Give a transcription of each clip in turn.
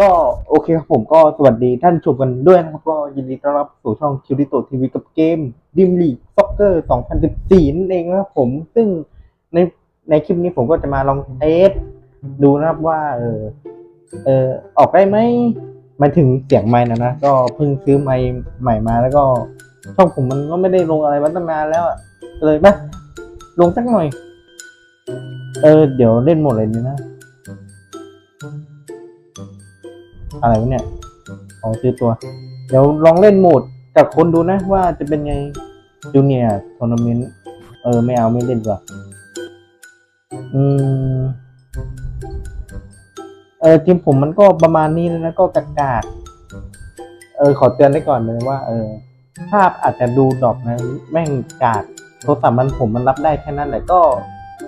ก็โอเคครับผมก็สวัสดีท่านชมกันด้วยนะครับ ก็ยินดีต้อนรับสู่ช่องคิวริโตทีวีกับเกมดิมลีซ็อกเกอร์2014นั่นเองนะครับผมซึ่งในในคลิปนี้ผมก็จะมาลองเทสดูนะครับว่า เออเออออกได้ไหมมาถึงเสียงไม้นะนะ ก็เพิ่งซื้อไม้ใหม่มาแล้วก็ช่องผมมันก็ไม่ได้ลงอะไรมาตั้งนานแล้วเลยมาลงสักหน่อย เออ เดี๋ยวเล่นหมดเลยนี่นะ อะไรวะเนี่ยของซื้อตัว เดี๋ยวลองเล่นโหมดกับคนดูนะว่าจะเป็นไงจูเนียร์ทัวร์นาเมนต์เออ ไม่เอาไม่เล่นดีกว่าอืม เออทีมผมมันก็ประมาณนี้แล้วนะก็กากาดเออ ขอเตือนได้ก่อนเลยว่า เออ ภาพอาจจะดูดรอปนะ แม่งกาดโทรศัพท์มันผมมันรับได้แค่นั้นแหละก็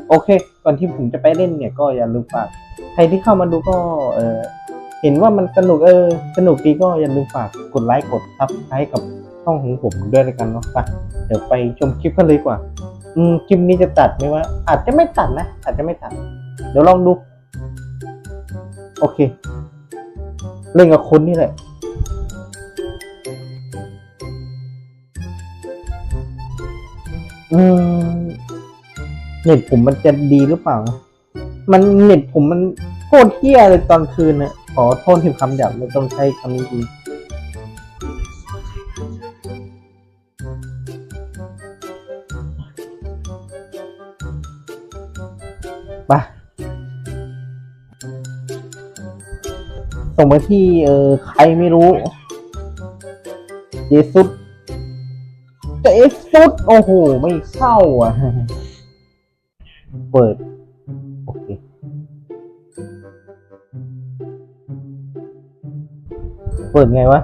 โอเค ก่อนที่ผมจะไปเล่นเนี่ย ก็อย่าลืมฝาก ใครที่เข้ามาดูก็ เออ ห็นว่ามันสนุกเออ สนุกดีก็อย่าลืมฝากกดไลค์กดซับสไครต์กับช่องของผมด้วยล้วกันเนาะไปเดี๋ยวไปชมคลิปกันเลยกว่า อืมคลิปนี้จะตัดไหมว่าอาจจะไม่ตัดนะ อาจจะไม่ตัด เดี๋ยวลองดู โอเค เล่นกับคนนี่แหละอืมเน็ตผมมันจะดีหรือเปล่า มันเน็ตผมมันโคตรเที่ยเลยตอนคืนน่ะ ขอโทษถึงคำหยาบไม่ต้องใช้คำนี้ดีไปส่งมาที่เออใครไม่รู้เจสุดเจสุดโอ้โห ไม่เข้าอะ เปิด เปิดไงวะ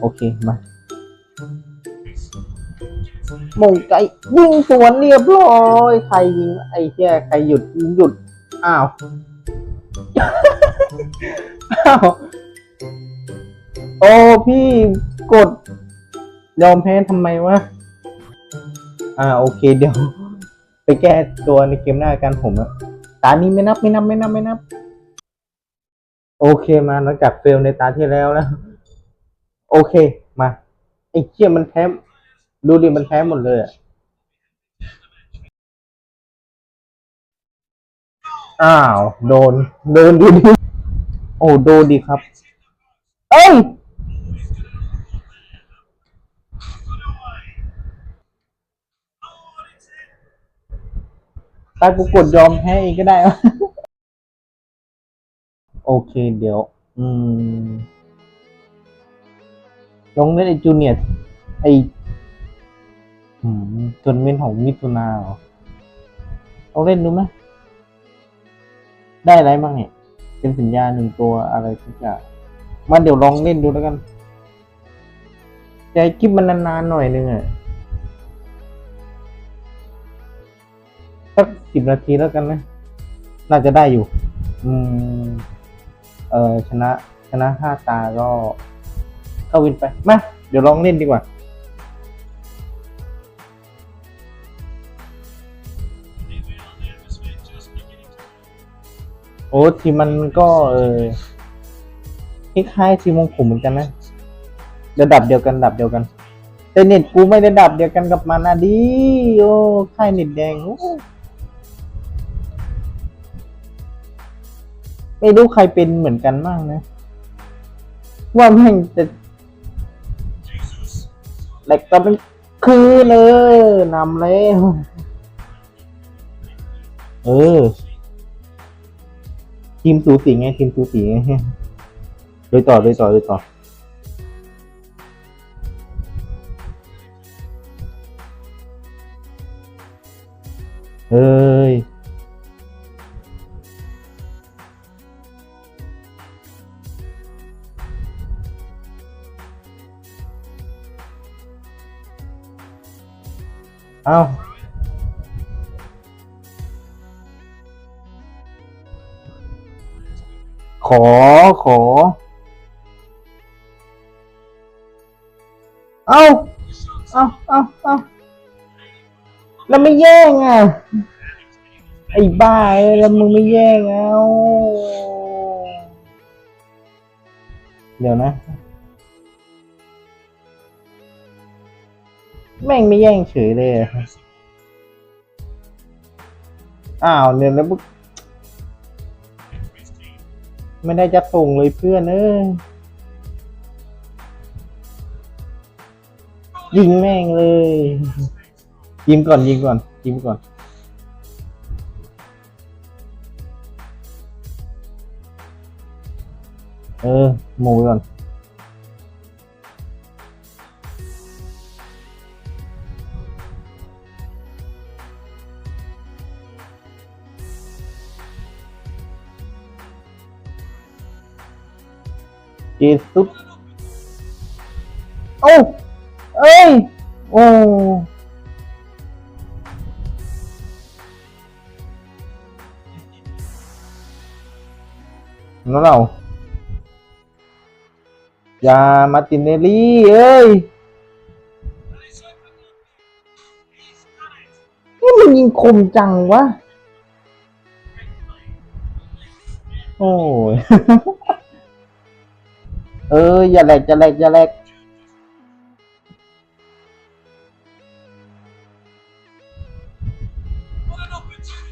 โอเค มามงไกยิงสวนเรียบร้อย ใครยิงไอ้แค่ใครหยุดหยุด อ้าว อ้าว โอ้พี่กด ยอมแพ้ทำไมวะ อ่าโอเคเดี๋ยว ไปแก้ตัวในเกมหน้ากันผมอะตานี้ไม่นับไม่นับไม่นับไม่นับ โอเคมาหลังจากเฟลในตาที่แล้วแล้ว โอเคมาไอ้เชี่ยมันแพ้ดูดิมันแพ้หมดเลยอะอ้าว โดน โดนดูดิโอ้โดนดีครับ เอ้ยตากูกดยอมแพ้เองก็ได้วะ โอเคเดี๋ยว อืม ลงเล่นไอจูเนียไออืมจนเมนของมิถุนาเหรอลองเล่นดูไหมได้อะไรบ้างเนี่ยเป็นสัญญาหนึ่งตัวอะไรทุกอย่างมาเดี๋ยวลองเล่นดูแล้วกันใจคลิปมันนานๆหน่อยนึงอะสักสิบนาทีแล้วกันนะ น่าจะได้อยู่ อืม เออชนะชนะห้าตาก็เข้าวินไปมาเดี๋ยวลองเล่นดีกว่าโอ้ทีมันก็เออคล้ายๆทีมของผมเหมือนกันนะระดับเดียวกันระดับเดียวกัน แต่เน็ตกูไม่ได้ระดับเดียวกันกับมันนะดิโอ้ค่ายเน็ตแดงโอ้ ไม่รู้ใครเป็นเหมือนกันบ้างนะ ว่าแม่งจะแหลกก็เป็นคือเลยนำแล้วเออ ทีมสูสีไงทีมสูสีไงโดยต่อโดยต่อโดยต่อ เอาขอขอ เอาเอาเอาเอาแล้วไม่แย่งอะ ไอ้บ้าเอ้ยแล้วมึงไม่แย่งเอา เดี๋ยวนะ แม่งไม่แย่งเฉยเลยอะอ้าวเนี่ยแล้วมึงไม่ได้จะส่งเลยเพื่อนเอ้ยยิงแม่งเลย ยิงก่อนยิงก่อนยิงก่อน เออหมูก่อน เจสุดโอ้าเอ้ย โอ้แล้วเราอย่ามาตินเนลลี่ เอ้ยนี่มันยิงคมจังวะ โอ้ย เอออย่าแหลกอย่าแหลกอย่าแหลก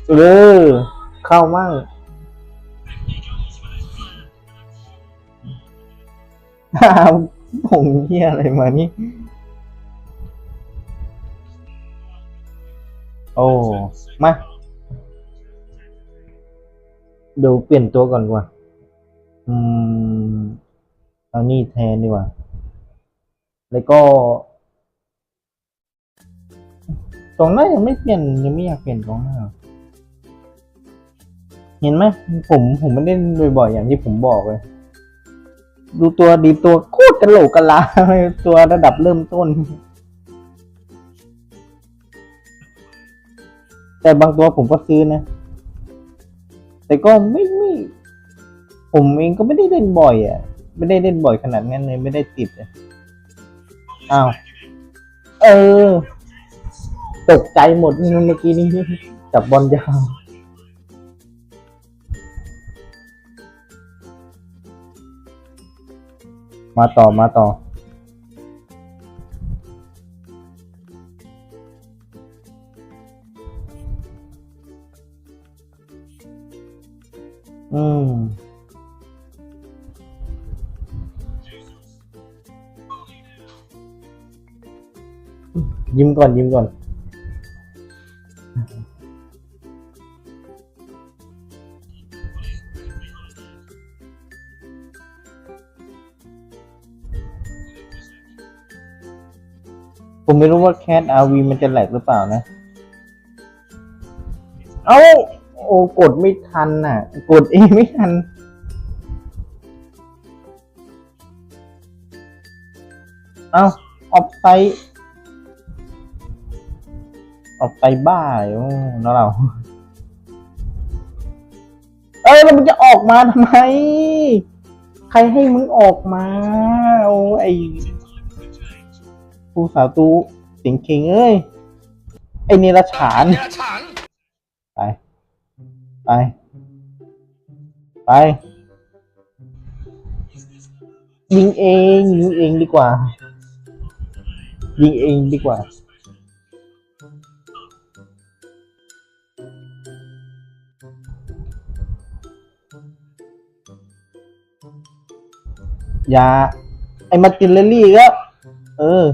เออเข้ามั่งอ้าผงเหี้ยอะไรมานี่ โอ้ มา ดูเปลี่ยนตัวก่อนกว่าอืม เอานี่แทนดีกว่า แล้วก็ ตรงหน้ายังไม่เปลี่ยนยังไม่อยากเปลี่ยนตรงหน้าเห็นไหมผมผมไม่ได้เล่นบ่อยๆอย่างที่ผมบอกเลย ดูตัวดีตัวโคตรกระโหลกกะลาตัวระดับเริ่มต้น แต่บางตัวผมก็ซื้อนะ แต่ก็ไม่ไม่ ผมเองก็ไม่ได้เล่นบ่อยอะ ไม่ได้เล่นบ่อยขนาดนั้นเลยไม่ได้ติดอะอ้าวเออ ตกใจหมดเมื่อกี้นี้จับบอลยาวมาต่อมาต่อ อืม ยิ้มก่อนยิ้มก่อน ผมไม่รู้ว่าแคทอาวีมันจะแหลกหรือเปล่านะ เอ้า โอ้กดไม่ทันน่ะ กดเองไม่ทันเอ้าออฟไซด์ ออกไปบ้าเลยโอ้แล้วเรา เอ้ยแล้วมึงจะออกมาทำไม ใครให้มึงออกมา โอ้ไอผู้สาวตู้สียงเข่งเอ้ย ไอเนรฉาน ไป ไป ไป ยิงเอง ยิงเองดีกว่า ยิงเองดีกว่า ยา ไอ้มาตินเลลลี่ก็ เออ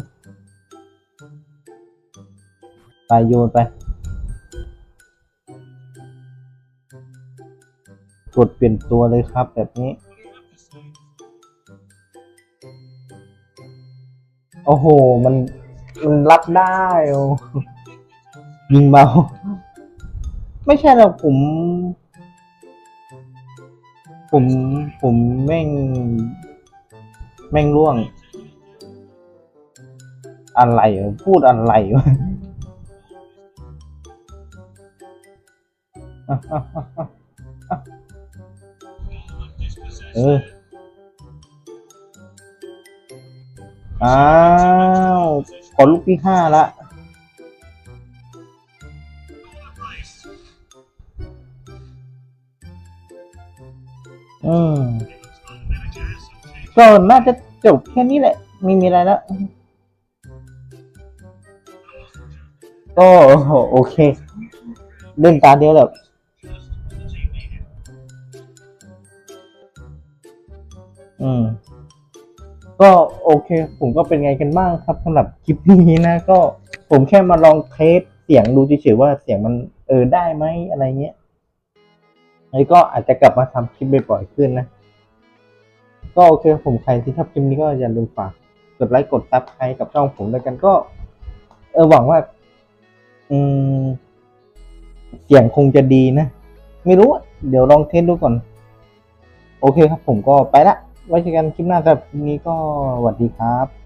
ไปโยนไป กดเปลี่ยนตัวเลยครับแบบนี้ โอ้โห มันมันรับได้โอ้ยิงเบา ไม่ใช่หรอกผม ผม ผมแม่ง แม่งร่วง อะไรพูดอะไรวะเอออ้าวขอลูกที่ห้าละอืม ก็น่าจะจบแค่นี้แหละ ไม่มีอะไรแล้ว ก็โอเค เล่นตาเดียวแบบอืม ก็โอเค ผมก็เป็นไงกันบ้างครับสำหรับคลิปนี้นะ ก็ผมแค่มาลองเทสเสียงดูเฉยๆว่าเสียงมันเออได้ไหมอะไรเงี้ยแล้วก็อาจจะกลับมาทำคลิปบ่อยๆขึ้นนะ ก็โอเคผมใครที่ชอบคลิปนี้ก็อย่าลืมฝากกดไลค์กดซับใครกับช่องผมด้วยกันก็ เออหวังว่า อืม เสียงคงจะดีนะ ไม่รู้ เดี๋ยวลองเทสดูก่อน โอเคครับผมก็ไปละ ไว้เจอกันคลิปหน้าครับนี้ก็สวัสดีครับ